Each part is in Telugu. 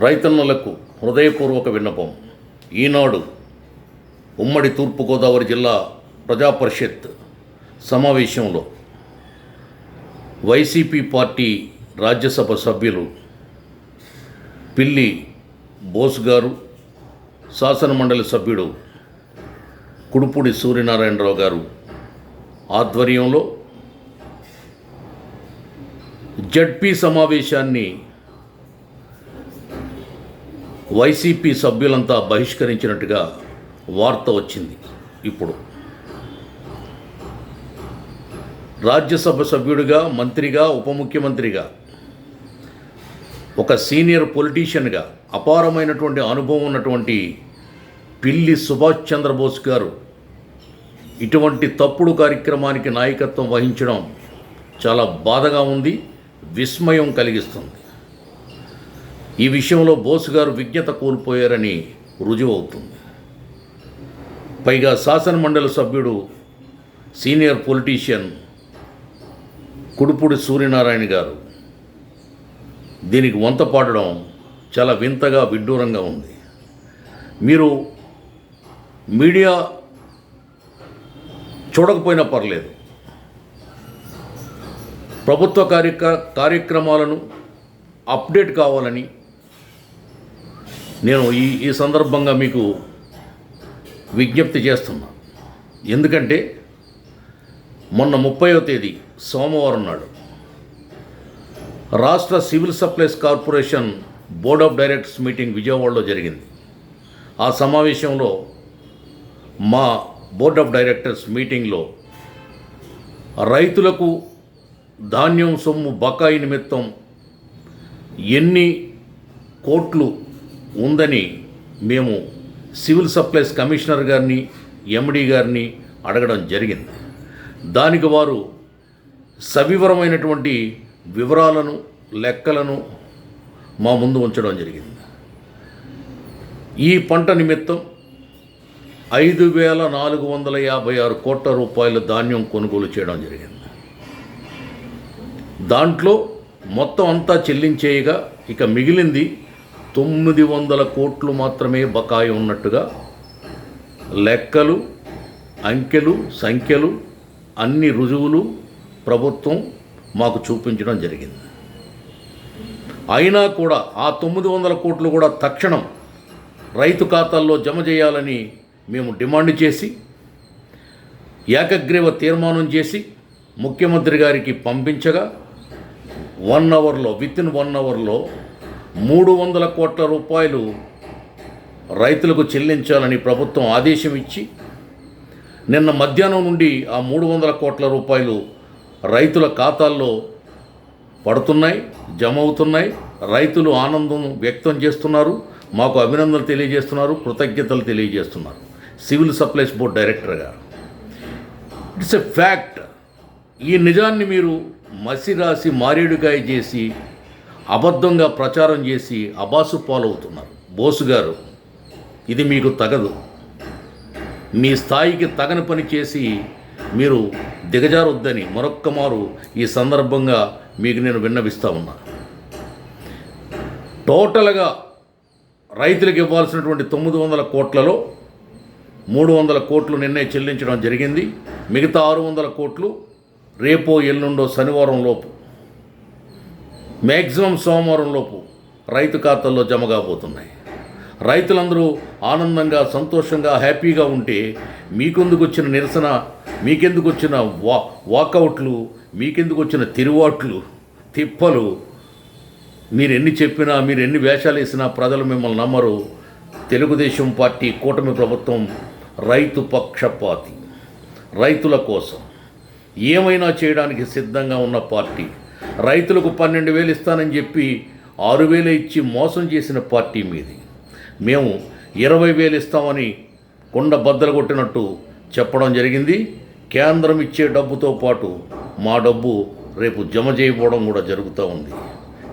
రైతన్నలకు హృదయపూర్వక విన్నపం. ఈనాడు ఉమ్మడి తూర్పుగోదావరి జిల్లా ప్రజా పరిషత్ సమావేశంలో వైసీపీ పార్టీ రాజ్యసభ సభ్యులు పిల్లి బోస్ గారు శాసనమండలి సభ్యుడు కుడుపూడి సూర్యనారాయణరావు గారు ఆధ్వర్యంలో జడ్పీ సమావేశాన్ని వైసీపీ సభ్యులంతా బహిష్కరించినట్టుగా వార్త వచ్చింది ఇప్పుడు. రాజ్యసభ సభ్యుడిగా మంత్రిగా ఉప ముఖ్యమంత్రిగా ఒక సీనియర్ పొలిటీషియన్గా అపారమైనటువంటి అనుభవం ఉన్నటువంటి పిల్లి సుభాష్ చంద్రబోస్ గారు ఇటువంటి తప్పుడు కార్యక్రమానికి నాయకత్వం వహించడం చాలా బాధగా ఉంది విస్మయం కలిగిస్తుంది. ఈ విషయంలో బోసు గారు విజ్ఞత కోల్పోయారని రుజువవుతుంది. పైగా శాసనమండలి సభ్యుడు సీనియర్ పొలిటీషియన్ కుడుపుడి సూర్యనారాయణ గారు దీనికి వంత పాడడం చాలా వింతగా విడ్డూరంగా ఉంది. మీరు మీడియా చూడకపోయినా పర్లేదు. ప్రభుత్వ కార్యక కార్యక్రమాలను అప్డేట్ కావాలని నేను ఈ ఈ సందర్భంగా మీకు విజ్ఞప్తి చేస్తున్నా. ఎందుకంటే మొన్న ముప్పైవ తేదీ సోమవారం నాడు రాష్ట్ర civil supplies corporation board of directors meeting విజయవాడలో జరిగింది. ఆ సమావేశంలో మా బోర్డ్ ఆఫ్ డైరెక్టర్స్ మీటింగ్లో రైతులకు ధాన్యం సొమ్ము బకాయి నిమిత్తం ఎన్ని కోట్లు ఉందని మేము సివిల్ సప్లైస్ కమిషనర్ గారిని ఎండీ గారిని అడగడం జరిగింది. దానికి వారు సవివరమైనటువంటి వివరాలను లెక్కలను మా ముందు ఉంచడం జరిగింది. ఈ పంట నిమిత్తం ఐదు వేల నాలుగు వందల యాభై ఆరు కోట్ల రూపాయల ధాన్యం కొనుగోలు చేయడం జరిగింది. దాంట్లో మొత్తం అంతా చెల్లించేయగా ఇక మిగిలింది తొమ్మిది వందల కోట్లు మాత్రమే బకాయి ఉన్నట్టుగా లెక్కలు అంకెలు సంఖ్యలు అన్ని రుజువులు ప్రభుత్వం మాకు చూపించడం జరిగింది. అయినా కూడా ఆ తొమ్మిది వందల కోట్లు కూడా తక్షణం రైతు ఖాతాల్లో జమ చేయాలని మేము డిమాండ్ చేసి ఏకగ్రీవ తీర్మానం చేసి ముఖ్యమంత్రి గారికి పంపించగా వన్ అవర్లో విత్ ఇన్ వన్ అవర్లో మూడు వందల కోట్ల రూపాయలు రైతులకు చెల్లించాలని ప్రభుత్వం ఆదేశం ఇచ్చి నిన్న మధ్యాహ్నం నుండి ఆ మూడు వందల కోట్ల రూపాయలు రైతుల ఖాతాల్లో పడుతున్నాయి జమ అవుతున్నాయి రైతులు ఆనందం వ్యక్తం చేస్తున్నారు మాకు అభినందనలు తెలియజేస్తున్నారు కృతజ్ఞతలు తెలియజేస్తున్నారు. సివిల్ సప్లైస్ బోర్డ్ డైరెక్టర్గా ఇట్స్ ఎ ఫ్యాక్ట్. ఈ నిజాన్ని మీరు మసి రాసి మారేడుకాయ చేసి అబద్ధంగా ప్రచారం చేసి అబాసు పాలవుతున్నారు. బోసు గారు ఇది మీకు తగదు. మీ స్థాయికి తగని పని చేసి మీరు దిగజారొద్దని మరొక్కమారు ఈ సందర్భంగా మీకు నేను విన్నవిస్తా ఉన్నా. టోటల్గా రైతులకు ఇవ్వాల్సినటువంటి తొమ్మిది వందల కోట్లలో మూడు వందల కోట్లు నిన్నే చెల్లించడం జరిగింది. మిగతా ఆరు వందల కోట్లు రేపో ఎల్లుండో శనివారం లోపు మ్యాక్సిమం సోమవారంలోపు రైతు ఖాతాల్లో జమ కాబోతున్నాయి. రైతులందరూ ఆనందంగా సంతోషంగా హ్యాపీగా ఉంటే మీకెందుకు వచ్చిన నిరసన మీకెందుకు వచ్చిన వా వాకౌట్లు మీకెందుకు వచ్చిన తిరువాట్లు తిప్పలు? మీరు ఎన్ని చెప్పినా మీరు ఎన్ని వేషాలు వేసినా ప్రజలు మిమ్మల్ని నమ్మరు. తెలుగుదేశం పార్టీ కూటమి ప్రభుత్వం రైతు పక్షపాతి. రైతుల కోసం ఏమైనా చేయడానికి సిద్ధంగా ఉన్న పార్టీ రైతులకు పన్నెండు వేలు ఇస్తానని చెప్పి ఆరు వేలు ఇచ్చి మోసం చేసిన పార్టీ మీది. మేము ఇరవై వేలు ఇస్తామని కొండ బద్దలు కొట్టినట్టు చెప్పడం జరిగింది. కేంద్రం ఇచ్చే డబ్బుతో పాటు మా డబ్బు రేపు జమ చేయబోవడం కూడా జరుగుతూ ఉంది.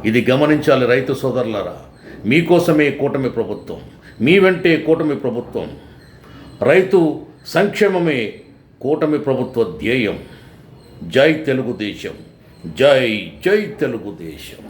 ఇది గమనించాలి రైతు సోదరులారా. మీకోసమే కూటమి ప్రభుత్వం. మీ వెంటే కూటమి ప్రభుత్వం. రైతు సంక్షేమమే కూటమి ప్రభుత్వ ధ్యేయం. జై తెలుగుదేశం. జై జై తెలుగుదేశం